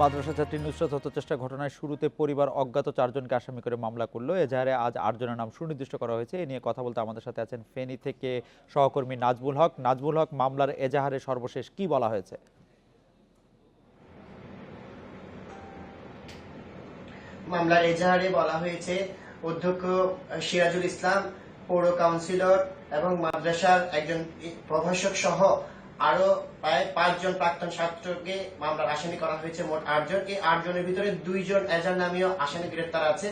মাদ্রাসা ছাত্রী নুসরাত হত্যাচেষ্টা ঘটনায় শুরুতে পরিবার অজ্ঞাত চারজনকে আসামি করে মামলা করল। এজাহারে আজ আটজনের নাম সুনির্দিষ্ট করা হয়েছে। এ নিয়ে কথা বলতে আমাদের সাথে আছেন ফেনী থেকে সহকর্মী নাজবুল হক। নাজবুল হক, মামলার এজাহারে সর্বশেষ কি বলা হয়েছে? মামলার এজাহারে বলা হয়েছে, অধ্যক্ষ সিরাজুল ইসলাম, পৌর কাউন্সিলর এবং মাদ্রাসার একজন প্রভাষক সহ আরও প্রায় পাঁচজন প্রাক্তন ছাত্রকে মামলার আসামি করা হয়েছে, মোট আটজন এই আটজনের ভিতরে দুইজন এজার নামীয় আসামি গ্রেপ্তার আছে।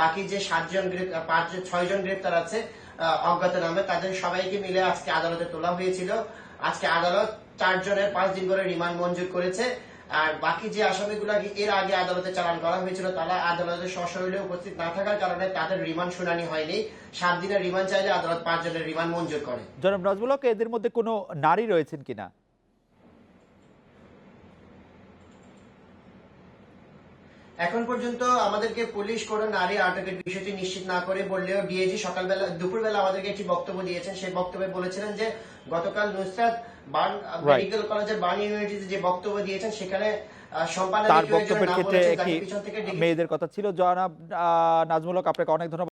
বাকি যে সাতজন পাঁচ ছয়জন গ্রেপ্তার আছে অজ্ঞাত নামে, তাদের সবাইকে মিলে আজকে আদালতে তোলা হয়েছিল। আজকে আদালত চারজনের পাঁচ দিন করে রিমান্ড মঞ্জুর করেছে। আর বাকি যে আসামিগুলাকে এর আগে আদালতে চালান করা হয়েছিল, তারা আদালতে সশরীরে উপস্থিত না থাকার কারণে তাদের রিমান্ড শুনানি হয়নি। সাত দিনের রিমান্ড চাইলে আদালত পাঁচজনের রিমান্ড মঞ্জুর করে। জনাব নাজবুল হক, এদের মধ্যে কোনো নারী রয়েছেন কিনা? এখন পর্যন্ত আমাদেরকে পুলিশ কোনো নারী আটকের বিষয়টি নিশ্চিত না করে বললেও ডিএজি সকালবেলা দুপুরবেলা আমাদেরকে একটি বক্তব্য দিয়েছেন। সেই বক্তব্যে বলেছিলেন যে গতকাল নুসরাত মেডিকেল কলেজের বার্ন ইউনিভার্সিটিতে যে বক্তব্য দিয়েছেন সেখানে তার বক্তব্যের ক্ষেত্রে মেয়েদের কথা ছিল। জনাব নাজমুলক আপনাকে অনেক ধন্যবাদ।